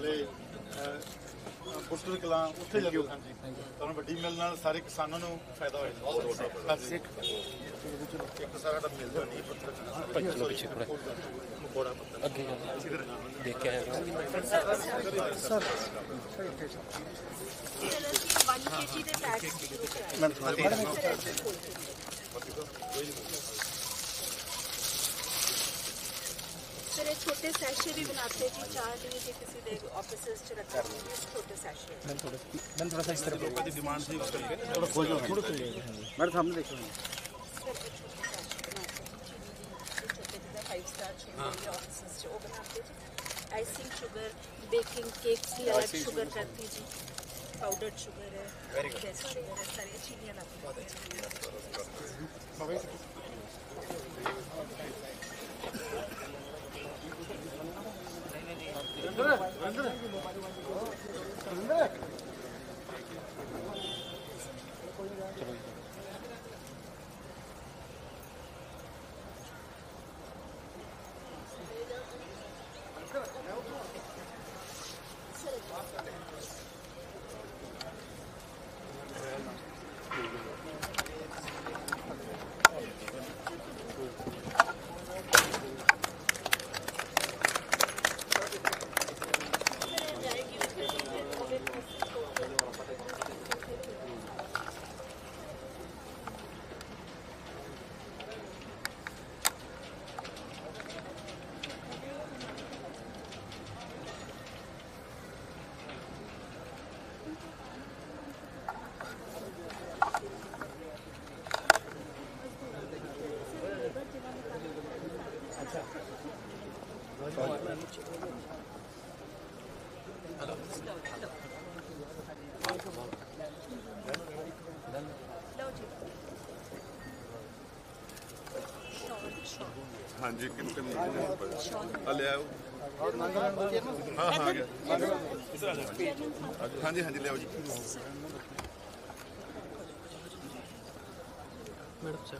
ਨਾਲੇ ਬੁੱਟਰ ਕਲਾਂ ਉੱਥੇ ਜਾਂਦੇ ਹਾਂਜੀ ਤੁਹਾਨੂੰ ਵੱਡੀ ਮਿਲ ਨਾਲ ਸਾਰੇ ਕਿਸਾਨਾਂ ਨੂੰ ਫਾਇਦਾ ਹੋਏਗਾ ਹਾਂਜੀ ਇੱਕ ਸਾਰਾ ਦਾ ਮਿਲ ਨਹੀਂ ਪੱਤਰ ਪਿੱਛੇ ਮਕੋੜਾ ਪੱਤਰ ਅੱਗੇ ਦੇਖ ਕੇ ਆਇਆ ਸ਼ੁਰੂ ਕਰਾਏ ਸਰ तरह छोटे सैशे भी बनाते हैं जी चार दिन के किसी डे ऑफिसर्स च रखा है छोटे सैशे मैम थोड़ा मैम थोड़ा सा इस तरफ़ लोगों की डिमांड थी उस करके थोड़ा खोल लो थोड़ा खोल लो मैडम सामने देखो। फाइव स्टार छोटे ऑफिसर्स जो बनाते जी आइसिंग शुगर बेकिंग केक्स भी अलग शुगर करती जी पाउडर शुगर है ड्रेस शुगर है सारी चीज़ें लगती हैं 안 그래? 안 그래? 안 그래? ਹਾਂਜੀ, ਕਿੰਨੇ ਮਿੰਟ ਆ ਲਿਆਓ ਹਾਂ ਹਾਂ, ਆ ਗਿਆ। ਹਾਂਜੀ ਹਾਂਜੀ ਲਿਆਓ ਜੀ। ਮੈਡਮ ਸਰ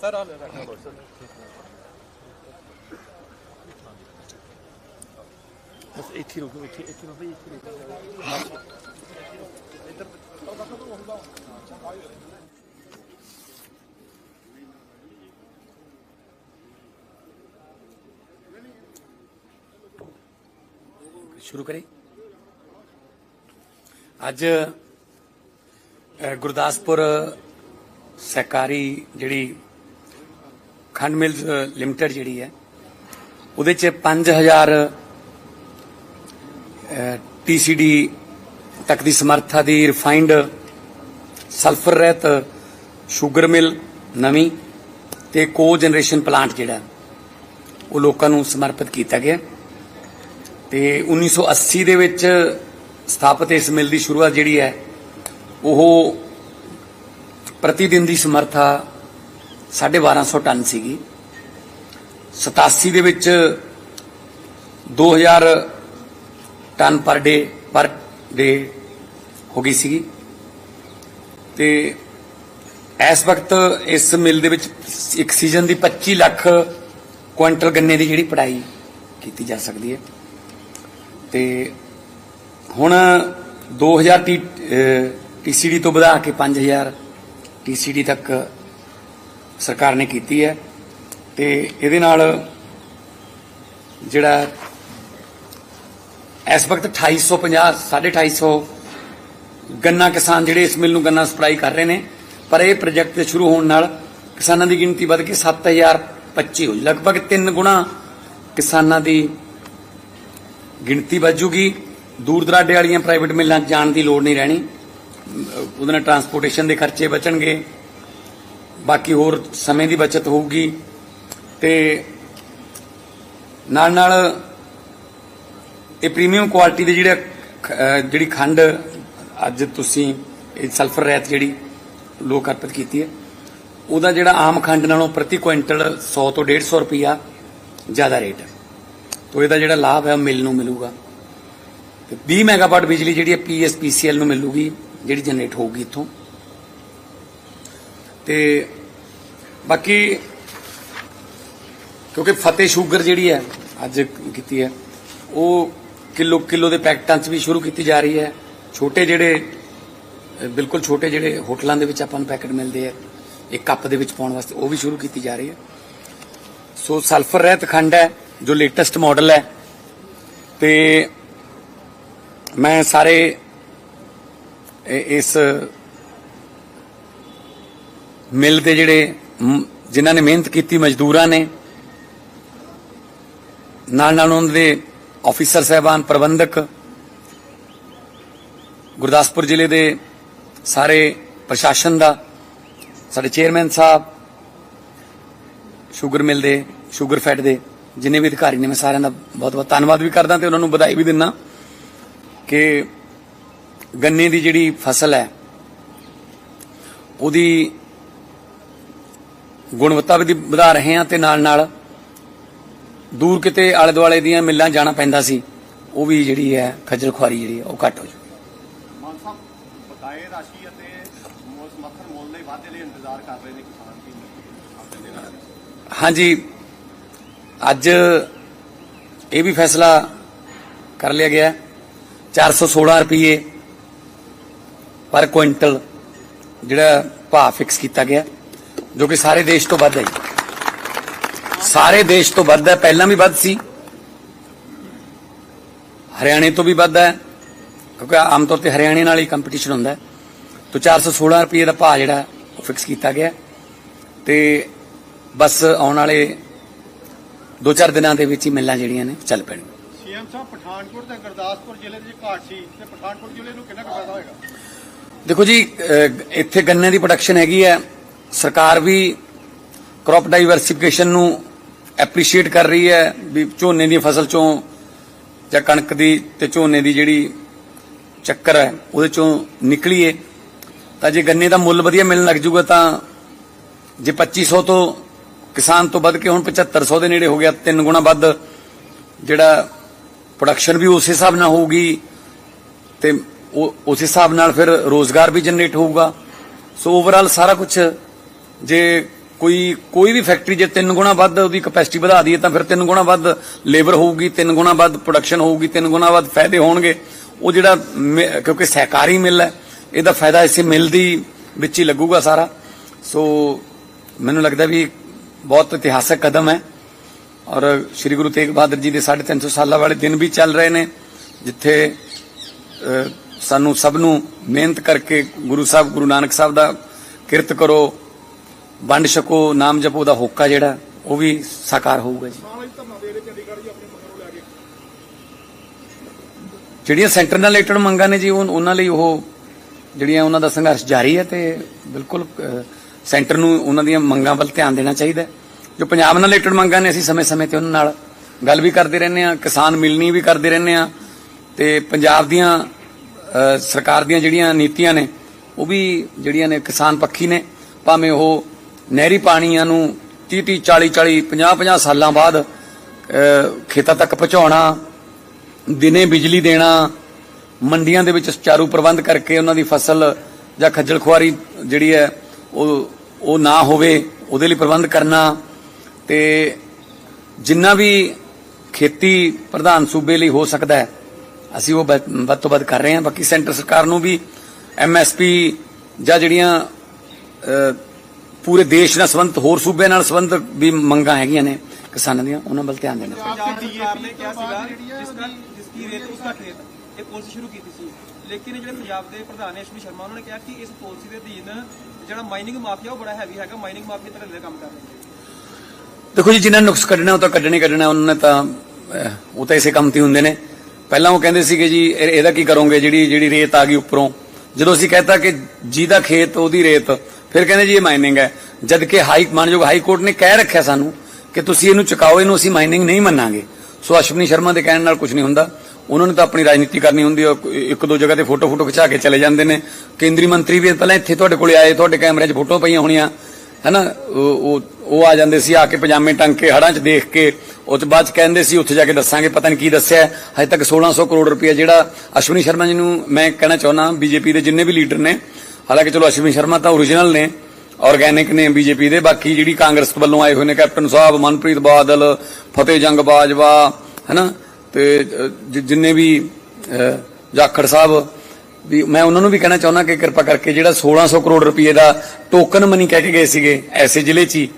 ਸਰ ਆ ਰੱਖਣਾ ਲੋ ਸਰ ਬਸ ਇੱਥੇ ਰੁਕੋ ਇੱਥੇ ਇੱਥੇ ਰੁਕੋ ਇੱਥੇ ਰੁਕੋ ਸ਼ੁਰੂ ਕਰੇ ਅੱਜ ਅ, ਗੁਰਦਾਸਪੁਰ ਸਹਿਕਾਰੀ ਜਿਹੜੀ ਖੰਡ ਮਿਲਸ ਲਿਮਟਿਡ ਜਿਹੜੀ ਹੈ, ਉਹਦੇ ਚ 5000 ਟੀਸੀਡੀ ਤੱਕ ਦੀ ਸਮਰੱਥਾ ਦੀ ਰਿਫਾਈਨਡ ਸਲਫਰ ਰਹਿਤ ਸ਼ੂਗਰ ਮਿਲ ਨਵੀਂ ਤੇ ਕੋ ਜਨਰੇਸ਼ਨ ਪਲਾਂਟ ਜਿਹੜਾ, ਉਹ ਲੋਕਾਂ ਨੂੰ ਸਮਰਪਿਤ ਕੀਤਾ ਗਿਆ। ਤੇ 1980 ਦੇ ਵਿੱਚ ਸਥਾਪਿਤ ਇਸ ਮਿਲ ਦੀ ਸ਼ੁਰੂਆਤ ਜਿਹੜੀ ਹੈ, ਉਹ ਪ੍ਰਤੀ ਦਿਨ ਦੀ ਸਮਰੱਥਾ 1250 ਟਨ ਸੀਗੀ। 87 ਦੇ ਵਿੱਚ 2000 ਟਨ ਪਰ ਡੇ ਪਰ ਡੇ ਹੋ ਗਈ ਸੀਗੀ। ਤੇ ਇਸ ਵਕਤ ਇਸ ਮਿਲ ਦੇ ਵਿੱਚ ਇੱਕ ਸੀਜ਼ਨ ਦੀ 25 ਲੱਖ ਕੁਇੰਟਲ ਗੰਨੇ ਦੀ ਜਿਹੜੀ ਪੜਾਈ ਕੀਤੀ ਜਾ ਸਕਦੀ ਹੈ। ਤੇ ਹੁਣ 2000 ਟੀ ਟੀਸੀਡੀ ਤੋਂ ਵਧਾ ਕੇ 5000 ਟੀਸੀਡੀ ਤੱਕ ਸਰਕਾਰ ਨੇ ਕੀਤੀ ਹੈ ਤੇ ਇਹਦੇ ਨਾਲ ਜਿਹੜਾ ਇਸ ਵਕਤ 2850 250 ਗੰਨਾ ਕਿਸਾਨ ਜਿਹੜੇ ਇਸ ਮਿਲ ਨੂੰ ਗੰਨਾ ਸਪਲਾਈ ਕਰ ਰਹੇ ਨੇ, ਪਰ ਇਹ ਪ੍ਰੋਜੈਕਟ ਸ਼ੁਰੂ ਹੋਣ ਨਾਲ ਕਿਸਾਨਾਂ ਦੀ ਗਿਣਤੀ ਵੱਧ ਕੇ 7025 ਹੋ ਲਗਭਗ 3 ਗੁਣਾ ਕਿਸਾਨਾਂ ਦੀ ਗਿਣਤੀ ਵੱਜੂਗੀ ਦੂਰ ਦਰਾਡੇ ਵਾਲੀਆਂ ਪ੍ਰਾਈਵੇਟ ਮਿਲਾਂ ਜਾਣ ਦੀ ਲੋੜ ਨਹੀਂ ਰਹਿਣੀ। ਉਹਦੇ ਨਾਲ ਟਰਾਂਸਪੋਰਟੇਸ਼ਨ ਦੇ ਖਰਚੇ ਬਚਣਗੇ। ਬਾਕੀ ਹੋਰ ਸਮੇਂ ਦੀ ਬਚਤ ਹੋਊਗੀ। ਤੇ ਨਾਲ ਨਾਲ ਇਹ ਪ੍ਰੀਮੀਅਮ ਕੁਆਲਿਟੀ ਦੇ ਜਿਹੜੇ ਜਿਹੜੀ ਖੰਡ ਅੱਜ ਤੁਸੀਂ ਇਹ ਸਲਫਰ ਰਹਿਤ ਜਿਹੜੀ ਲੋਕ ਅਰਪਿਤ ਕੀਤੀ ਹੈ, ਉਹਦਾ ਜਿਹੜਾ ਆਮ ਖੰਡ ਨਾਲੋਂ ਪ੍ਰਤੀ ਕੁਇੰਟਲ 100 ਤੋਂ 150 ਰੁਪਿਆ ਜ਼ਿਆਦਾ ਰੇਟ ਹੈ। ਤੋ ਇਹਦਾ ਜਿਹੜਾ ਲਾਭ ਹੈ ਉਹ ਮਿਲ ਨੂੰ ਮਿਲੂਗਾ। ਤੇ 20 ਮੈਗਾਵਾਟ ਬਿਜਲੀ ਜਿਹੜੀ ਹੈ ਪੀਐਸਪੀਸੀਐਲ ਨੂੰ ਮਿਲੂਗੀ, ਜਿਹੜੀ ਜਨਰੇਟ ਹੋਊਗੀ ਇੱਥੋਂ। ਤੇ ਬਾਕੀ ਕਿਉਂਕਿ ਫਤਿਹ ਸ਼ੂਗਰ ਜਿਹੜੀ ਹੈ ਅੱਜ ਕੀਤੀ ਹੈ, ਉਹ ਕਿਲੋ ਕਿਲੋ ਦੇ ਪੈਕਟਾਂ 'ਚ ਵੀ ਸ਼ੁਰੂ ਕੀਤੀ ਜਾ ਰਹੀ ਹੈ। ਛੋਟੇ ਜਿਹੜੇ, ਬਿਲਕੁਲ ਛੋਟੇ ਜਿਹੜੇ ਹੋਟਲਾਂ ਦੇ ਵਿੱਚ ਆਪਾਂ ਨੂੰ ਪੈਕਟ ਮਿਲਦੇ ਆ ਇੱਕ ਕੱਪ ਦੇ ਵਿੱਚ ਪਾਉਣ ਵਾਸਤੇ, ਉਹ ਵੀ ਸ਼ੁਰੂ ਕੀਤੀ ਜਾ ਰਹੀ ਹੈ। ਸੋ ਸਲਫਰ ਰਹਿਤ ਖੰਡ ਹੈ, ਜੋ ਲੇਟੈਸਟ ਮਾਡਲ ਹੈ। ਤੇ ਮੈਂ ਸਾਰੇ ਇਸ ਮਿਲ ਦੇ ਜਿਹੜੇ ਜਿਨ੍ਹਾਂ ਨੇ ਮਿਹਨਤ ਕੀਤੀ, ਮਜ਼ਦੂਰਾਂ ਨੇ, ਨਾਲ ਨਾਲ ਉਹਨਾਂ ਦੇ ਆਫੀਸਰ ਸਹਿਬਾਨ, ਪ੍ਰਬੰਧਕ, ਗੁਰਦਾਸਪੁਰ ਜ਼ਿਲ੍ਹੇ ਦੇ ਸਾਰੇ ਪ੍ਰਸ਼ਾਸਨ ਦਾ, ਸਾਡੇ ਚੇਅਰਮੈਨ ਸਾਹਿਬ ਸ਼ੂਗਰ ਮਿਲ ਦੇ ਸ਼ੂਗਰ ਫੈਟ ਦੇ, ਜਿੰਨੇ ਵੀ ਅਧਿਕਾਰੀ ਨੇ, ਮੈਂ ਸਾਰਿਆਂ ਦਾ ਬਹੁਤ ਬਹੁਤ ਧੰਨਵਾਦ ਵੀ ਕਰਦਾ ਤੇ ਉਹਨਾਂ ਨੂੰ ਵਧਾਈ ਵੀ ਦਿੰਦਾ ਕਿ ਗੰਨੇ ਦੀ ਜਿਹੜੀ ਫਸਲ ਹੈ, ਉਹਦੀ ਗੁਣਵੱਤਾ ਵੀ ਵਧਾ ਰਹੇ ਹਾਂ ਤੇ ਨਾਲ ਨਾਲ ਦੂਰ ਕਿਤੇ ਆਲੇ ਦੁਆਲੇ ਦੀਆਂ ਮਿੱਲਾਂ ਜਾਣਾ ਪੈਂਦਾ ਸੀ ਉਹ ਵੀ ਜਿਹੜੀ ਹੈ ਖੱਜਲ ਖੁਆਰੀ ਜਿਹੜੀ ਉਹ ਘੱਟ ਹੋ ਜੂ ਮਾਨ ਸਾਹਿਬ ਬਕਾਏ ਰਾਸ਼ੀ ਅਤੇ ਮੁੱਲ ਸਮਰਥਨ ਮੁੱਲ ਦੇ ਵਾਧੇ ਲਈ ਇੰਤਜ਼ਾਰ ਕਰ ਰਹੇ ਨੇ ਕਿਸਾਨ ਕੀ ਆਪਣੇ ਦੇ ਨਾਲ ਹਾਂਜੀ ਅੱਜ ਇਹ ਵੀ ਫੈਸਲਾ ਕਰ ਲਿਆ ਗਿਆ ਹੈ। 416 ਰੁਪਏ ਪਰ ਕੁਇੰਟਲ ਜਿਹੜਾ ਭਾਅ ਫਿਕਸ ਕੀਤਾ ਗਿਆ। ਜੋ ਕਿ ਸਾਰੇ ਦੇਸ਼ ਤੋਂ ਵੱਧ ਹੈ। ਸਾਰੇ ਦੇਸ਼ ਤੋਂ ਵੱਧ ਹੈ ਪਹਿਲਾਂ ਵੀ ਵੱਧ ਸੀ। ਹਰਿਆਣੇ ਤੋਂ ਵੀ ਵੱਧ ਹੈ ਕਿਉਂਕਿ ਆਮ ਤੌਰ ਤੇ ਹਰਿਆਣੇ ਨਾਲ ਹੀ ਕੰਪੀਟੀਸ਼ਨ ਹੁੰਦਾ ਹੈ। ਤੋਂ 416 ਰੁਪਏ ਦਾ ਭਾਅ ਜਿਹੜਾ ਉਹ ਫਿਕਸ ਕੀਤਾ ਗਿਆ। ਤੇ ਬਸ ਆਉਣ ਵਾਲੇ 2-4 ਦਿਨਾਂ ਦੇ ਵਿੱਚ ਹੀ ਮਿਲਾਂ ਜਿਹੜੀਆਂ ਨੇ ਚੱਲ ਪੈਣਗੀਆਂ। ਸੀਐਮ ਸਾਹਿਬ ਪਠਾਨਕੋਟ ਤੇ ਗੁਰਦਾਸਪੁਰ ਜ਼ਿਲ੍ਹੇ ਦੇ ਘਾਟ ਸੀ ਤੇ ਪਠਾਨਕੋਟ ਜ਼ਿਲ੍ਹੇ ਨੂੰ ਕਿੰਨਾ ਕੁ ਫਾਇਦਾ ਹੋਏਗਾ? ਦੇਖੋ ਜੀ ਇੱਥੇ ਗੰਨੇ ਦੀ ਪ੍ਰੋਡਕਸ਼ਨ ਹੈਗੀ ਹੈ। ਸਰਕਾਰ ਵੀ ਕ੍ਰੌਪ ਡਾਈਵਰਸਿਫਿਕੇਸ਼ਨ ਨੂੰ ਐਪਰੀਸ਼ੀਏਟ ਕਰ ਰਹੀ ਹੈ ਵੀ ਝੋਨੇ ਦੀ ਫਸਲ ਚੋਂ ਜਾਂ ਕਣਕ ਦੀ ਤੇ ਝੋਨੇ ਦੀ ਜਿਹੜੀ ਚੱਕਰ ਹੈ, ਉਹਦੇ ਚੋਂ ਨਿਕਲੀਏ। ਤਾਂ ਜੇ ਗੰਨੇ ਦਾ ਮੁੱਲ ਵਧੀਆ ਮਿਲਣ ਲੱਗ ਜੂਗਾ ਤਾਂ ਜੇ 2500 ਤੋਂ ਕਿਸਾਨ ਤੋਂ ਵੱਧ ਕੇ ਹੁਣ 7500 ਦੇ ਨੇੜੇ ਹੋ ਗਿਆ, ਤਿੰਨ ਗੁਣਾ ਵੱਧ ਜਿਹੜਾ ਪ੍ਰੋਡਕਸ਼ਨ ਵੀ ਉਸੇ ਹਿਸਾਬ ਨਾਲ ਹੋਊਗੀ ਤੇ ਉਸ ਹਿਸਾਬ ਨਾਲ ਫਿਰ ਰੋਜ਼ਗਾਰ ਵੀ ਜਨਰੇਟ ਹੋਊਗਾ। ਸੋ ਓਵਰਆਲ ਸਾਰਾ ਕੁਝ ਜੇ ਕੋਈ ਕੋਈ ਵੀ ਫੈਕਟਰੀ ਜੇ ਤਿੰਨ ਗੁਣਾ ਵੱਧ ਉਹਦੀ ਕਪੈਸਿਟੀ ਵਧਾ ਦਈਏ ਤਾਂ ਫਿਰ ਤਿੰਨ ਗੁਣਾ ਵੱਧ ਲੇਬਰ ਹੋਊਗੀ, ਤਿੰਨ ਗੁਣਾ ਵੱਧ ਪ੍ਰੋਡਕਸ਼ਨ ਹੋਊਗੀ, ਤਿੰਨ ਗੁਣਾ ਵੱਧ ਫਾਇਦੇ ਹੋਣਗੇ। ਉਹ ਜਿਹੜਾ ਮਿ- ਕਿਉਂਕਿ ਸਹਿਕਾਰੀ ਮਿਲ ਹੈ, ਇਹਦਾ ਫਾਇਦਾ ਇਸੇ ਮਿਲ ਦੀ ਵਿੱਚ ਹੀ ਲੱਗੂਗਾ ਸਾਰਾ। ਸੋ ਮੈਨੂੰ ਲੱਗਦਾ ਵੀ ਬਹੁਤ ਇਤਿਹਾਸਕ ਕਦਮ ਹੈ। ਔਰ ਸ੍ਰੀ ਗੁਰੂ ਤੇਗ ਬਹਾਦਰ ਜੀ ਦੇ 350 ਸਾਲਾਂ ਵਾਲੇ ਦਿਨ ਵੀ ਚੱਲ ਰਹੇ ਨੇ, ਜਿੱਥੇ ਸਾਨੂੰ ਸਭ ਨੂੰ ਮਿਹਨਤ ਕਰਕੇ ਗੁਰੂ ਸਾਹਿਬ, ਗੁਰੂ ਨਾਨਕ ਸਾਹਿਬ ਦਾ ਕਿਰਤ ਕਰੋ। ਵੰਡ ਛਕੋ ਨਾਮ ਜਪੋ ਦਾ ਹੋਕਾ ਜਿਹੜਾ ਉਹ ਵੀ ਸਾਕਾਰ ਹੋਊਗਾ ਜੀ ਜਿਹੜੀਆਂ ਸੈਂਟਰ ਨਾਲ ਰਿਲੇਟਡ ਮੰਗਾਂ ਨੇ ਜੀ ਉਹ ਉਹਨਾਂ ਲਈ ਉਹ ਜਿਹੜੀਆਂ ਉਹਨਾਂ ਦਾ ਸੰਘਰਸ਼ ਜਾਰੀ ਹੈ ਤੇ ਬਿਲਕੁਲ ਸੈਂਟਰ ਨੂੰ ਉਹਨਾਂ ਦੀਆਂ ਮੰਗਾਂ ਵੱਲ ਧਿਆਨ ਦੇਣਾ ਚਾਹੀਦਾ। ਜੋ ਪੰਜਾਬ ਨਾਲ ਰਿਲੇਟਡ ਮੰਗਾਂ ਨੇ ਅਸੀਂ ਸਮੇਂ-ਸਮੇਂ ਤੇ ਉਹਨਾਂ ਨਾਲ ਗੱਲ ਵੀ ਕਰਦੇ ਰਹਿੰਦੇ ਆ ਕਿਸਾਨ ਮਿਲਣੀ ਵੀ ਕਰਦੇ ਰਹਿੰਦੇ ਆ ਤੇ ਪੰਜਾਬ ਦੀਆਂ ਸਰਕਾਰ ਦੀਆਂ ਜਿਹੜੀਆਂ ਨੀਤੀਆਂ ਨੇ ਉਹ ਵੀ ਜਿਹੜੀਆਂ ਨੇ ਕਿਸਾਨ ਪੱਖੀ ਨੇ ਭਾਵੇਂ ਉਹ ਨਹਿਰੀ ਪਾਣੀਆਂ ਨੂੰ 30 30 40 40 50 50 ਸਾਲਾਂ ਬਾਅਦ ਖੇਤਾਂ ਤੱਕ ਪਹੁੰਚਾਉਣਾ, ਦਿਨੇ ਬਿਜਲੀ ਦੇਣਾ, ਮੰਡੀਆਂ ਦੇ ਵਿੱਚ ਸੁਚਾਰੂ ਪ੍ਰਬੰਧ ਕਰਕੇ ਉਹਨਾਂ ਦੀ ਫਸਲ ਜਾਂ ਖੱਜਲ ਖੁਆਰੀ ਜਿਹੜੀ ਹੈ, ਉਹ ਉਹ ਨਾ ਹੋਵੇ, ਉਹਦੇ ਲਈ ਪ੍ਰਬੰਧ ਕਰਨਾ ਤੇ ਜਿੰਨਾ ਵੀ ਖੇਤੀ ਪ੍ਰਧਾਨ ਸੂਬੇ ਲਈ ਹੋ ਸਕਦਾ ਹੈ, ਅਸੀਂ ਉਹ ਵੱਧ ਵੱਧ ਤੋਂ ਵੱਧ ਕਰ ਰਹੇ ਹਾਂ। ਬਾਕੀ ਸੈਂਟਰ ਸਰਕਾਰ ਨੂੰ ਵੀ ਐਮਐਸਪੀ ਜਾਂ ਜਿਹੜੀਆਂ ਪੂਰੇ ਦੇਸ਼ ਨਾਲ ਸੰਬੰਧਿਤ ਹੋਰ ਸੂਬਿਆਂ ਨਾਲ ਸੰਬੰਧਿਤ ਵੀ ਮੰਗਾਂ ਹੈਗੀਆਂ ਨੇ ਕਿਸਾਨਾਂ ਦੀਆਂ ਉਹਨਾਂ ਵੱਲ ਧਿਆਨ ਦੇਣਾ। ਪੰਜਾਬ ਸਰਕਾਰ ਨੇ ਕਿਹਾ ਸੀਗਾ ਜਿਸ ਦਾ ਜਿਸ ਦੀ ਰੇਤ ਉਸ ਦਾ ਖੇਤ ਇਹ ਪਾਲਿਸੀ ਸ਼ੁਰੂ ਕੀਤੀ ਸੀ। ਲੇਕਿਨ ਜਿਹੜੇ ਪੰਜਾਬ ਦੇ ਪ੍ਰਧਾਨ ਨੇ ਐਸ਼ਵਨੀ ਸ਼ਰਮਾ ਉਹਨਾਂ ਨੇ ਕਿਹਾ ਕਿ ਇਸ ਪਾਲਿਸੀ ਦੇ ਅਧੀਨ ਜਿਹੜਾ ਮਾਈਨਿੰਗ ਮਾਫੀਆ ਉਹ ਬੜਾ ਹੈਵੀ ਹੈਗਾ ਮਾਈਨਿੰਗ ਮਾਫੀਆ ਤਰ੍ਹਾਂ ਦੇ ਕੰਮ ਕਰ ਰਹੇ ਦੇਖੋ ਜੀ ਜਿਨ੍ਹਾਂ ਨੁਕਸ ਕੱਢਣਾ ਉਹ ਤਾਂ ਕੱਢਣੇ ਕੱਢਣਾ ਉਹਨਾਂ ਨੇ ਤਾਂ ਉਹ ਤਾਂ ਇਸੇ ਕੰਮ ਤੇ ਹੁੰਦੇ ਨੇ। ਪਹਿਲਾਂ ਉਹ ਕਹਿੰਦੇ ਸੀਗੇ ਜੀ ਇਹ- ਇਹਦਾ ਕੀ ਕਰੋਗੇ ਜਿਹੜੀ ਜਿਹੜੀ ਰੇਤ ਆ ਗਈ ਉੱਪਰੋਂ। ਜਦੋਂ ਅਸੀਂ ਕਹਤਾ ਕਿ ਜਿਹਦਾ ਖੇਤ ਉਹਦੀ ਰੇਤ ਫਿਰ ਕਹਿੰਦੇ ਜੀ ਇਹ ਮਾਈਨਿੰਗ ਹੈ। ਜਦ ਕਿ ਹਾਈ ਮਾਨਯੋਗ ਹਾਈ ਕੋਰਟ ਨੇ ਕਹਿ ਰੱਖਿਆ ਸਾਨੂੰ ਕਿ ਤੁਸੀਂ ਇਹਨੂੰ ਚੁਕਾਓ, ਇਹਨੂੰ ਅਸੀਂ ਮਾਈਨਿੰਗ ਨਹੀਂ ਮੰਨਾਂਗੇ। ਸੋ ਅਸ਼ਵਨੀ ਸ਼ਰਮਾ ਦੇ ਕਹਿਣ ਨਾਲ ਕੁਝ ਨਹੀਂ ਹੁੰਦਾ। ਉਹਨਾਂ ਨੇ ਤਾਂ ਆਪਣੀ ਰਾਜਨੀਤੀ ਕਰਨੀ ਹੁੰਦੀ ਹੈ ਇੱਕ ਦੋ ਜਗ੍ਹਾ ਤੇ ਫੋਟੋ ਫੋਟੋ ਖਿਚਾ ਕੇ ਚਲੇ ਜਾਂਦੇ ਨੇ। ਕੇਂਦਰੀ ਮੰਤਰੀ ਵੀ ਪਹਿਲਾਂ ਇੱਥੇ ਤੁਹਾਡੇ ਕੋਲੇ ਆਏ, ਤੁਹਾਡੇ ਕੈਮਰੇ 'ਚ ਫੋਟੋ ਪਈਆਂ ਹੋਣੀਆਂ। ਹੈਨਾ? ਉਹ ਉਹ- ਉਹ ਆ ਜਾਂਦੇ ਸੀ, ਆ ਕੇ ਪਜਾਮੇ ਟੰਗ ਕੇ ਹੜਾਂ 'ਚ ਦੇਖ ਕੇ। ਉਹ ਤੋਂ ਬਾਅਦ 'ਚ ਕਹਿੰਦੇ ਸੀ, ਉੱਥੇ ਜਾ ਕੇ ਦੱਸਾਂਗੇ, ਪਤਾ ਨਹੀਂ ਕੀ ਦੱਸਿਆ। ਹਜੇ ਤੱਕ 1600 ਕਰੋੜ ਰੁਪਏ ਜਿਹੜਾ ਅਸ਼ਵਨੀ ਸ਼ਰਮਾ ਜੀ ਨੂੰ ਮੈਂ ਕਹਿਣਾ ਚਾਹੁੰਦਾ, ਬੀਜੇਪੀ ਦੇ ਜਿੰਨੇ ਵੀ ਲੀਡਰ ਨੇ ਹਾਲਾਂਕਿ ਚਲੋ ਅਸ਼ਵਨੀ ਸ਼ਰਮਾ ਤਾਂ ਓਰੀਜਨਲ ਨੇ ਆਰਗੈਨਿਕ ਨੇ ਬੀਜੇਪੀ ਦੇ ਬਾਕੀ ਜਿਹੜੀ ਕਾਂਗਰਸ ਵੱਲੋਂ ਆਏ ਹੋਏ ਨੇ ਕੈਪਟਨ ਸਾਹਿਬ ਮਨਪ੍ਰੀਤ ਬਾਦਲ ਫਤਿਹ ਜੰਗ ਬਾਜਵਾ ਹੈਨਾ? ਤੇ ਜਿੰਨੇ ਵੀ ਜਾਖੜ ਸਾਹਿਬ ਵੀ ਮੈਂ ਉਹਨਾਂ ਨੂੰ ਵੀ ਕਹਿਣਾ ਚਾਹੁੰਦਾ ਕਿ ਕਿਰਪਾ ਕਰਕੇ ਜਿਹੜਾ 1600 ਕਰੋੜ ਰੁਪਏ ਦਾ ਟੋਕਨ ਮਨੀ ਕਹਿ ਕੇ ਗਏ ਸੀਗੇ ਐਸੇ ਜ਼ਿਲ੍ਹੇ 'ਚ ਹੀ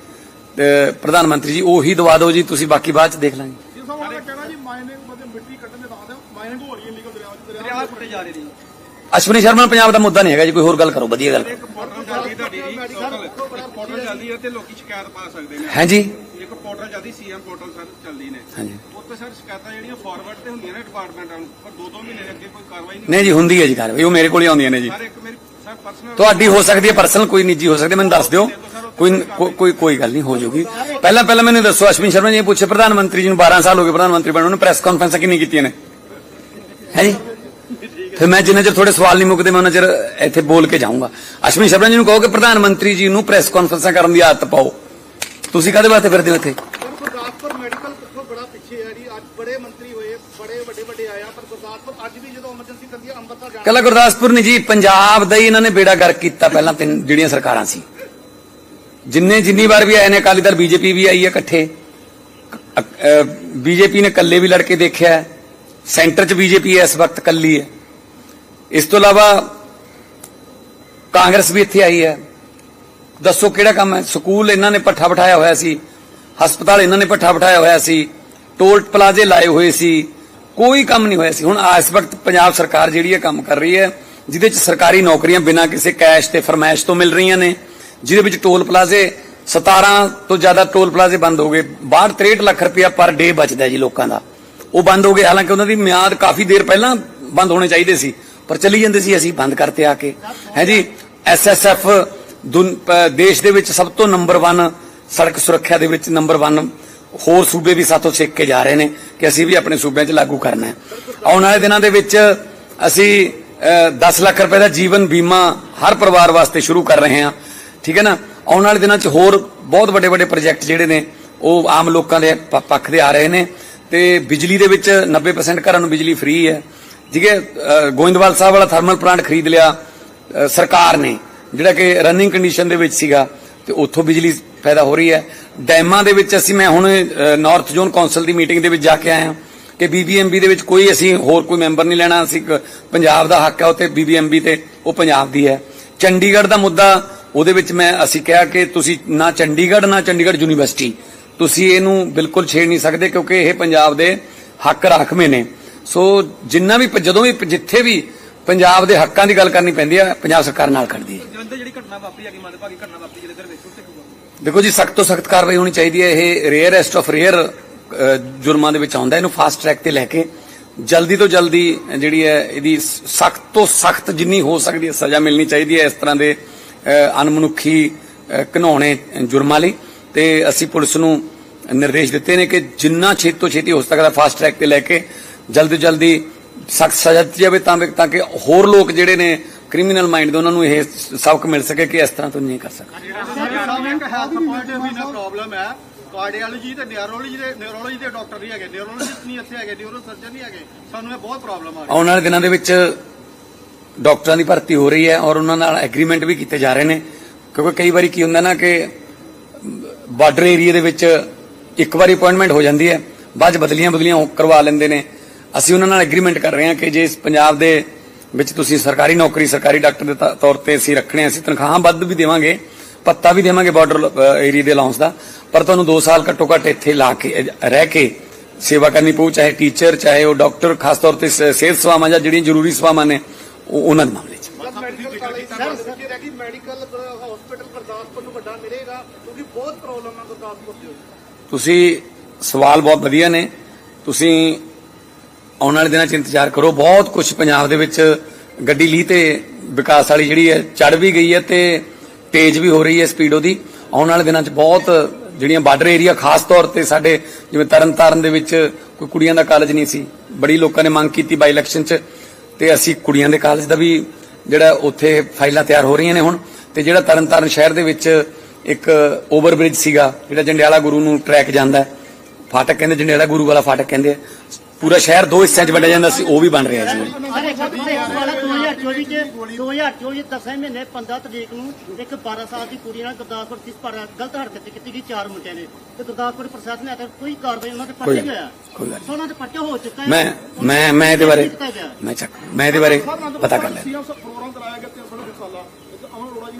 ਤੇ ਪ੍ਰਧਾਨ ਮੰਤਰੀ ਜੀ ਉਹੀ ਦਵਾ ਦਿਓ ਜੀ ਤੁਸੀਂ ਬਾਕੀ ਬਾਅਦ 'ਚ ਦੇਖ ਲਾਂਗੇ। ਜੀ ਸਾਹਿਬ ਕਹਿਣਾ ਜੀ ਮਾਈਨਿੰਗ ਮਤਲਬ ਮਿੱਟੀ ਕੱਢਣ ਦੇ ਬਾਅਦ ਮਾਈਨਿੰਗ ਹੋ ਰਹੀ ਹੈ ਲੀਗਲ ਦਰਿਆ ਚ ਦਰਿਆ ਪੁੱਟੇ ਜਾ ਰਹੇ ਨੇ ਅਸ਼ਵਨੀ ਸ਼ਰਮਾ ਪੰਜਾਬ ਦਾ ਮੁੱਦਾ ਨਹੀਂ ਹੈਗਾ ਜੀ ਕੋਈ ਹੋਰ ਗੱਲ ਕਰੋ ਵਧੀਆ ਗੱਲ ਇੱਕ ਪੋਰਟਲ ਚੱਲਦੀ ਤੁਹਾਡੀ ਜੀ। ਲੋਕਲ ਪੋਰਟਲ ਚੱਲਦੀ ਹੈ ਤੇ ਲੋਕੀ ਸ਼ਿਕਾਇਤ ਪਾ ਸਕਦੇ ਨੇ। ਹਾਂਜੀ ਇੱਕ ਪੋਰਟਲ ਚੱਲਦੀ ਸੀਐਮ ਪੋਰਟਲ ਸਰ ਚੱਲਦੀ ਨੇ। ਹਾਂਜੀ ਉੱਤੇ ਸਰ ਸ਼ਿਕਾਇਤਾਂ ਜਿਹੜੀਆਂ ਫਾਰਵਰਡ ਤੇ ਹੁੰਦੀਆਂ ਨੇ ਡਿਪਾਰਟਮੈਂਟਾਂ ਨੂੰ ਪਰ ਦੋ ਦੋ ਮਹੀਨੇ ਦੇ ਅੱਗੇ ਕੋਈ ਕਾਰਵਾਈ ਨਹੀਂ ਨਹੀਂ ਜੀ ਹੁੰਦੀ ਹੈ ਜੀ ਕਾਰਵਾਈ ਉਹ ਮੇਰੇ ਕੋਲ ਹੀ ਆਉਂਦੀਆਂ ਨੇ ਜੀ। ਸਰ ਇੱਕ ਮੇਰੀ ਸਰ ਪਰਸਨਲ ਤੁਹਾਡੀ ਹੋ ਸਕਦੀ ਹੈ ਪਰਸਨਲ ਕੋਈ ਨਿੱਜੀ ਹੋ ਸਕਦੀ ਮੈਨੂੰ ਦੱਸ ਦਿਓ। ਕੋਈ ਕੋਈ- ਕੋਈ ਗੱਲ ਨਹੀਂ ਹੋ ਜਾਊਗੀ। ਪਹਿਲਾਂ ਪਹਿਲਾਂ ਮੈਨੂੰ ਦੱਸੋ ਅਸ਼ਵਨੀ ਸ਼ਰਮਾ ਜੀ ਪੁੱਛੇ ਪ੍ਰਧਾਨ ਮੰਤਰੀ ਜੀ ਨੂੰ 12 ਸਾਲ ਹੋ ਗਏ ਪ੍ਰਧਾਨ ਮੰਤਰੀ ਬਣਨ ਨੂੰ ਪ੍ਰੈਸ ਕਾਨਫਰੰਸਾਂ ਕਿੰਨੀ ਕੀਤੀਆਂ ਨੇ? ਹੈ ਜੀ? ਫਿਰ ਮੈਂ ਜਿੰਨਾ ਚਿਰ ਥੋੜੇ ਸਵਾਲ ਨਹੀਂ ਮੁੱਕਦੇ ਮੈਂ ਉਹਨਾਂ ਚਿਰ ਇੱਥੇ ਬੋਲ ਕੇ ਜਾਊਂਗਾ। ਅਸ਼ਵਨੀ ਸ਼ਰਮਾ ਜੀ ਨੂੰ ਕਹੋ ਕਿ ਪ੍ਰਧਾਨ ਮੰਤਰੀ ਜੀ ਨੂੰ ਪ੍ਰੈਸ ਕਾਨਫਰੰਸਾਂ ਕਰਨ ਦੀ ਆਦਤ ਪਾਓ। ਤੁਸੀਂ ਕਾਹਦੇ ਵਾਸਤੇ ਫਿਰਦੇ ਹੋ ਇੱਥੇ? ਪਰ ਗੁਰਦਾਸਪੁਰ ਮੈਡੀਕਲ ਕਿੱਥੋਂ ਬੜਾ ਪਿੱਛੇ ਹੈ ਜੀ। ਅੱਜ ਬੜੇ ਮੰਤਰੀ ਹੋਏ ਬੜੇ ਵੱਡੇ ਵੱਡੇ ਆਇਆ ਪਰ ਗੁਰਦਾਸਪੁਰ ਅੱਜ ਵੀ ਜਦੋਂ ਐਮਰਜੈਂਸੀ ਕਰਦੀ ਹੈ ਅੰਮ੍ਰਿਤਸਰ ਜਾਣਾ। ਕੱਲਾ ਗੁਰਦਾਸਪੁਰ ਨਹੀਂ ਜੀ ਪੰਜਾਬ ਦਾ ਹੀ ਇਹਨਾਂ ਨੇ ਬੇੜਾ ਗਰਕ ਕੀਤਾ ਪਹਿਲਾਂ ਤਿੰਨ ਜਿਹੜੀਆਂ ਸਰਕਾਰਾਂ ਸੀ। ਜਿੰਨੇ ਜਿੰਨੀ ਵਾਰ ਵੀ ਆਏ ਨੇ ਅਕਾਲੀ ਦਲ ਬੀਜੇਪੀ ਵੀ ਆਈ ਹੈ ਇਕੱਠੇ। ਬੀਜੇਪੀ ਨੇ ਕੱਲੇ ਵੀ ਲੜ ਕੇ ਦੇਖਿਆ। ਸੈਂਟਰ 'ਚ ਬੀਜੇਪੀ ਇਸ ਵਕਤ ਕੱਲੀ ਹੈ। ਇਸ ਤੋਂ ਇਲਾਵਾ ਕਾਂਗਰਸ ਵੀ ਇੱਥੇ ਆਈ ਹੈ। ਦੱਸੋ ਕਿਹੜਾ ਕੰਮ ਹੈ? ਸਕੂਲ ਇਹਨਾਂ ਨੇ ਪੱਠਾ ਬਿਠਾਇਆ ਹੋਇਆ ਸੀ, ਹਸਪਤਾਲ ਇਹਨਾਂ ਨੇ ਪੱਠਾ ਬਿਠਾਇਆ ਹੋਇਆ ਸੀ, ਟੋਲ ਪਲਾਜ਼ੇ ਲਾਏ ਹੋਏ ਸੀ, ਕੋਈ ਕੰਮ ਨਹੀਂ ਹੋਇਆ ਸੀ। ਹੁਣ ਇਸ ਵਕਤ ਪੰਜਾਬ ਸਰਕਾਰ ਜਿਹੜੀ ਹੈ ਕੰਮ ਕਰ ਰਹੀ ਹੈ, ਜਿਹਦੇ ਚ ਸਰਕਾਰੀ ਨੌਕਰੀਆਂ ਬਿਨਾਂ ਕਿਸੇ ਕੈਸ਼ ਤੇ ਫਰਮਾਇਸ਼ ਤੋਂ ਮਿਲ ਰਹੀਆਂ ਨੇ, ਜਿਹਦੇ ਵਿੱਚ ਟੋਲ ਪਲਾਜ਼ੇ 17 ਤੋਂ ਜ਼ਿਆਦਾ ਟੋਲ ਪਲਾਜ਼ੇ ਬੰਦ ਹੋ ਗਏ, ਬਾਹਰ 63 ਲੱਖ ਰੁਪਇਆ ਪਰ ਡੇ ਬਚਦਾ ਜੀ ਲੋਕਾਂ ਦਾ। ਉਹ ਬੰਦ ਹੋ ਗਏ, ਹਾਲਾਂਕਿ ਉਹਨਾਂ ਦੀ ਮਿਆਦ ਕਾਫੀ ਦੇਰ ਪਹਿਲਾਂ ਬੰਦ ਹੋਣੇ ਚਾਹੀਦੇ ਸੀ। ਪਰ ਚਲੀ ਜਾਂਦੇ ਸੀ ਅਸੀਂ ਬੰਦ ਕਰਤੇ ਆ ਕੇ। ਹੈ ਜੀ ਐਸਐਸਐਫ ਦੇਸ਼ ਦੇ ਵਿੱਚ ਸਭ ਤੋਂ ਨੰਬਰ 1 ਸੜਕ ਸੁਰੱਖਿਆ ਦੇ ਵਿੱਚ ਨੰਬਰ 1 ਹੋਰ ਸੂਬੇ ਵੀ ਸਾਥੋਂ ਸਿੱਖ ਕੇ ਜਾ ਰਹੇ ਨੇ ਕਿ ਅਸੀਂ ਵੀ ਆਪਣੇ ਸੂਬਿਆਂ 'ਚ ਲਾਗੂ ਕਰਨਾ ਹੈ। ਆਉਣ ਵਾਲੇ ਦਿਨਾਂ ਦੇ ਵਿੱਚ ਅਸੀਂ ਅ, 10 ਲੱਖ ਰੁਪਏ ਦਾ ਜੀਵਨ ਬੀਮਾ ਹਰ ਪਰਿਵਾਰ ਵਾਸਤੇ ਸ਼ੁਰੂ ਕਰ ਰਹੇ ਹਾਂ। ਠੀਕ ਹੈ ਨਾ? ਆਉਣ ਵਾਲੇ ਦਿਨਾਂ 'ਚ ਹੋਰ ਬਹੁਤ ਵੱਡੇ ਵੱਡੇ ਪ੍ਰੋਜੈਕਟ ਜਿਹੜੇ ਨੇ ਉਹ ਆਮ ਲੋਕਾਂ ਦੇ ਪੱਖ ਦੇ ਆ ਰਹੇ ਨੇ। ਤੇ ਬਿਜਲੀ ਦੇ ਵਿੱਚ 90% ਘਰਾਂ ਨੂੰ ਬਿਜਲੀ ਫ੍ਰੀ ਹੈ। ਜਿਗੇ ਗੋਇੰਦਵਾਲ ਸਾਹਿਬ ਵਾਲਾ ਥਰਮਲ ਪਲਾਂਟ ਖਰੀਦ ਲਿਆ ਸਰਕਾਰ ਨੇ, ਜਿਹੜਾ ਕਿ ਰਨਿੰਗ ਕੰਡੀਸ਼ਨ ਦੇ ਵਿੱਚ ਸੀਗਾ, ਤੇ ਉੱਥੋਂ ਬਿਜਲੀ ਪੈਦਾ ਹੋ ਰਹੀ ਹੈ। ਡੈਮਾਂ ਦੇ ਵਿੱਚ ਅਸੀਂ, ਮੈਂ ਹੁਣ ਨਾਰਥ ਜ਼ੋਨ ਕੌਂਸਲ ਦੀ ਮੀਟਿੰਗ ਦੇ ਵਿੱਚ ਜਾ ਕੇ ਆਇਆ ਹਾਂ, ਕਿ ਬੀਬੀਐਮਬੀ ਦੇ ਵਿੱਚ ਕੋਈ ਅਸੀਂ ਹੋਰ ਕੋਈ ਮੈਂਬਰ ਨਹੀਂ ਲੈਣਾ। ਅਸੀਂ ਪੰਜਾਬ ਦਾ ਹੱਕ ਹੈ ਉੱਤੇ ਬੀਬੀਐਮਬੀ ਤੇ ਉਹ ਪੰਜਾਬ ਦੀ ਹੈ। ਚੰਡੀਗੜ੍ਹ ਦਾ ਮੁੱਦਾ, ਉਹਦੇ ਵਿੱਚ ਮੈਂ, ਅਸੀਂ ਕਿਹਾ ਕਿ ਤੁਸੀਂ ਨਾ ਚੰਡੀਗੜ੍ਹ ਨਾ ਚੰਡੀਗੜ੍ਹ ਯੂਨੀਵਰਸਿਟੀ। ਤੁਸੀਂ ਇਹਨੂੰ ਬਿਲਕੁਲ ਛੇੜ ਨਹੀਂ ਸਕਦੇ, ਕਿਉਂਕਿ ਇਹ ਪੰਜਾਬ ਦੇ ਹੱਕ ਰਾਖਵੇਂ ਨੇ। ਸੋ ਜਿੰਨਾ ਵੀ ਜਦੋਂ ਵੀ ਜਿੱਥੇ ਵੀ ਪੰਜਾਬ ਦੇ ਹੱਕਾਂ ਦੀ ਗੱਲ ਕਰਨੀ ਪੈਂਦੀ ਹੈ ਪੰਜਾਬ ਸਰਕਾਰ ਨਾਲ ਕਰਦੀ ਹੈ। ਜਲੰਧਰ ਜਿਹੜੀ ਘਟਨਾ ਵਾਪਰੀ ਹੈਗੀ ਮੰਦਭਾਗੀ ਘਟਨਾ ਵਾਪਰੀ ਜਲੰਧਰ ਵਿੱਚ ਉੱਥੇ ਕੀ ਹੋਊਗਾ। ਦੇਖੋ ਜੀ ਸਖਤ ਤੋਂ ਸਖਤ ਕਾਰਵਾਈ ਹੋਣੀ ਚਾਹੀਦੀ ਹੈ। ਇਹ ਰੇਅਰੈਸਟ ਆਫ ਰੇਅਰ ਜੁਰਮਾਂ ਦੇ ਵਿੱਚ ਆਉਂਦਾ। ਇਹਨੂੰ ਫਾਸਟ ਟਰੈਕ ਤੇ ਲੈ ਕੇ ਜਲਦੀ ਤੋਂ ਜਲਦੀ ਜਿਹੜੀ ਹੈ ਇਹਦੀ ਸਖਤ ਤੋਂ ਸਖਤ ਜਿੰਨੀ ਹੋ ਸਕਦੀ ਹੈ ਸਜ਼ਾ ਮਿਲਣੀ ਚਾਹੀਦੀ ਹੈ ਇਸ ਤਰ੍ਹਾਂ ਦੇ ਅ, ਅਣਮਨੁੱਖੀ ਅ, ਘਿਨੌਣੇ ਜੁਰਮਾਂ ਲਈ। ਤੇ ਅਸੀਂ ਪੁਲਿਸ ਨੂੰ ਨਿਰਦੇਸ਼ ਦਿੱਤੇ ਨੇ ਕਿ ਜਿੰਨਾ ਛੇਤੀ ਤੋਂ ਛੇਤੀ ਹੋ ਸਕਦਾ ਫਾਸਟ ਟਰੈਕ ਤੇ ਲੈ ਕੇ ਜਲਦੀ ਜਲਦੀ ਸਖਤ ਸਜ਼ਾ ਦਿੱਤੀ ਜਾਵੇ ਤਾਂ ਤਾਂ ਕਿ ਹੋਰ ਲੋਕ ਜਿਹੜੇ ਨੇ ਕ੍ਰਿਮੀਨਲ ਮਾਈਂਡ ਦੇ ਉਹਨਾਂ ਨੂੰ ਇਹ ਸਬਕ ਮਿਲ ਸਕੇ ਕਿ ਇਸ ਤਰ੍ਹਾਂ ਤੋਂ ਨਹੀਂ ਕਰ ਸਕਦੇ। ਸਾਹਿਬ ਇੱਕ ਹੈਲਥ ਪੁਆਇੰਟ ਵੀ ਨਾ ਪ੍ਰੋਬਲਮ ਹੈ ਕਾਰਡੀਓਲੋਜੀ ਤੇ ਨਿਊਰੋਲੋਜੀ ਦੇ ਨਿਊਰੋਲੋਜੀ ਦੇ ਡਾਕਟਰ ਨਹੀਂ ਹੈਗੇ ਨਿਊਰੋਲੋਜਿਸਟ ਨਹੀਂ ਇੱਥੇ ਹੈਗੇ ਨਿਊਰੋ ਸਰਜਨ ਨਹੀਂ ਹੈਗੇ ਸਾਨੂੰ ਇਹ ਬਹੁਤ ਪ੍ਰੋਬਲਮ ਆ ਰਹੀ ਹੈ। ਆਉਣ ਵਾਲੇ ਦਿਨਾਂ ਦੇ ਵਿੱਚ ਡਾਕਟਰਾਂ ਦੀ ਭਰਤੀ ਹੋ ਰਹੀ ਹੈ ਔਰ ਉਹਨਾਂ ਨਾਲ ਐਗਰੀਮੈਂਟ ਵੀ ਕੀਤੇ ਜਾ ਰਹੇ ਨੇ। ਕਿਉਂਕਿ ਕਈ ਵਾਰੀ ਕੀ ਹੁੰਦਾ ਨਾ ਕਿ ਬਾਰਡਰ ਏਰੀਆ ਦੇ ਵਿੱਚ ਇੱਕ ਵਾਰੀ ਅਪਾਇੰਟਮੈਂਟ ਹੋ ਜਾਂਦੀ ਹੈ ਬਾਅਦ ਬਦਲੀਆਂ ਬਦਲੀਆਂ ਕਰਵਾ ਲੈਂਦੇ ਨੇ। ਅਸੀਂ ਉਹਨਾਂ ਨਾਲ ਐਗਰੀਮੈਂਟ ਕਰ ਰਹੇ ਹਾਂ ਕਿ ਜੇ ਇਸ ਪੰਜਾਬ ਦੇ ਵਿੱਚ ਤੁਸੀਂ ਸਰਕਾਰੀ ਨੌਕਰੀ ਸਰਕਾਰੀ ਡਾਕਟਰ ਦੇ ਤੌਰ ਤੇ ਅਸੀਂ ਰੱਖਣੇ ਅਸੀਂ ਤਨਖਾਹਾਂ ਵੱਧ ਵੀ ਦੇਵਾਂਗੇ ਪੱਤਾ ਵੀ ਦੇਵਾਂਗੇ ਬਾਰਡਰ ਏਰੀਆ ਦੇ ਅਲਾਉਂਸ ਦਾ ਪਰ ਤੁਹਾਨੂੰ 2 ਸਾਲ ਘੱਟੋ ਘੱਟ ਇੱਥੇ ਲਾ ਕੇ ਰਹਿ ਕੇ ਸੇਵਾ ਕਰਨੀ ਪਊ ਚਾਹੇ ਟੀਚਰ ਚਾਹੇ ਉਹ ਡਾਕਟਰ ਖਾਸ ਤੌਰ ਤੇ ਸਿਹਤ ਸੇਵਾਵਾਂ ਜਾਂ ਜਿਹੜੀਆਂ ਜ਼ਰੂਰੀ ਸੇਵਾਵਾਂ ਨੇ ਉਹ ਉਹਨਾਂ ਦੇ ਮਾਮਲੇ 'ਚ। ਤੁਸੀਂ ਸਵਾਲ ਬਹੁਤ ਵਧੀਆ ਨੇ ਤੁਸੀਂ ਆਉਣ ਵਾਲੇ ਦਿਨਾਂ 'ਚ ਇੰਤਜ਼ਾਰ ਕਰੋ। ਬਹੁਤ ਕੁਝ ਪੰਜਾਬ ਦੇ ਵਿੱਚ ਗੱਡੀ ਲੀ ਤੇ ਵਿਕਾਸ ਵਾਲੀ ਜਿਹੜੀ ਹੈ ਚੜ ਵੀ ਗਈ ਹੈ ਤੇ ਤੇਜ਼ ਵੀ ਹੋ ਰਹੀ ਹੈ ਸਪੀਡ ਉਹਦੀ ਆਉਣ ਵਾਲੇ ਦਿਨਾਂ 'ਚ ਬਹੁਤ ਜਿਹੜੀਆਂ ਬਾਰਡਰ ਏਰੀਆ, ਖਾਸ ਤੌਰ ਤੇ ਸਾਡੇ ਜਿਵੇਂ ਤਰਨਤਾਰਨ ਦੇ ਵਿੱਚ ਕੋਈ ਕੁੜੀਆਂ ਦਾ ਕਾਲਜ ਨਹੀਂ ਸੀ। ਬੜੀ ਲੋਕਾਂ ਨੇ ਮੰਗ ਕੀਤੀ ਬਾਈ ਇਲੈਕਸ਼ਨ 'ਚ ਤੇ ਅਸੀਂ ਕੁੜੀਆਂ ਦੇ ਕਾਲਜ ਦਾ ਵੀ ਜਿਹੜਾ ਉੱਥੇ ਫਾਈਲਾਂ ਤਿਆਰ ਹੋ ਰਹੀਆਂ ਨੇ ਹੁਣ ਤੇ ਜਿਹੜਾ ਤਰਨਤਾਰਨ ਸ਼ਹਿਰ ਦੇ ਵਿੱਚ ਇੱਕ ਓਵਰ ਬ੍ਰਿਜ ਸੀਗਾ, ਜਿਹੜਾ ਜੰਡਿਆਲਾ ਗੁਰੂ ਨੂੰ ਟਰੈਕ ਜਾਂਦਾ ਫਾਟਕ ਕਹਿੰਦੇ ਜੰਡਿਆਲਾ ਗੁਰੂ ਵਾਲਾ ਫਾਟਕ ਕਹਿੰਦੇ ਆ। ਪੂਰਾ ਸ਼ਹਿਰ ਦੋ ਹਿੱਸਿਆਂ 'ਚ ਵੰਡਿਆ ਜਾਂਦਾ ਸੀ ਉਹ ਵੀ ਬਣ ਰਿਹਾ ਜੀ ਅਰੇ ਸਭ ਤੋਂ ਵਾਲਾ 2024 ਚ 2024 ਦਸਵੇਂ ਮਹੀਨੇ 15 ਤਰੀਕ ਨੂੰ ਇੱਕ 12 ਸਾਲ ਦੀ ਕੁੜੀ ਨਾਲ ਗੁਰਦਾਸਪੁਰ ਕਿਸ ਪਰ ਗਲਤ ਹਰਕਤ ਕੀਤੀ ਗਈ ਚਾਰ ਮੁੰਡਿਆਂ ਨੇ ਤੇ ਗੁਰਦਾਸਪੁਰ ਪ੍ਰਸ਼ਾਸਨ ਨੇ ਕੋਈ ਕਾਰਵਾਈ ਉਹਨਾਂ ਪਰਚਾ ਨਹੀਂ ਹੋਇਆ। ਉਹਨਾਂ ਪਰਚਾ ਹੋ ਚੁੱਕਾ ਹੈ ਮੈਂ ਮੈਂ ਮੈਂ ਇਹਦੇ ਬਾਰੇ ਕੀਤਾ ਗਿਆ। ਮੈਂ ਚੱਕ ਮੈਂ ਇਹਦੇ ਬਾਰੇ ਪਤਾ ਕਰ ਲਿਆ ਪ੍ਰੋਗਰਾਮ ਕਰਾਇਆ ਗਿਆ 3 ਸਾਲਾ ਅਮਨ ਅਰੋੜਾ ਜੀ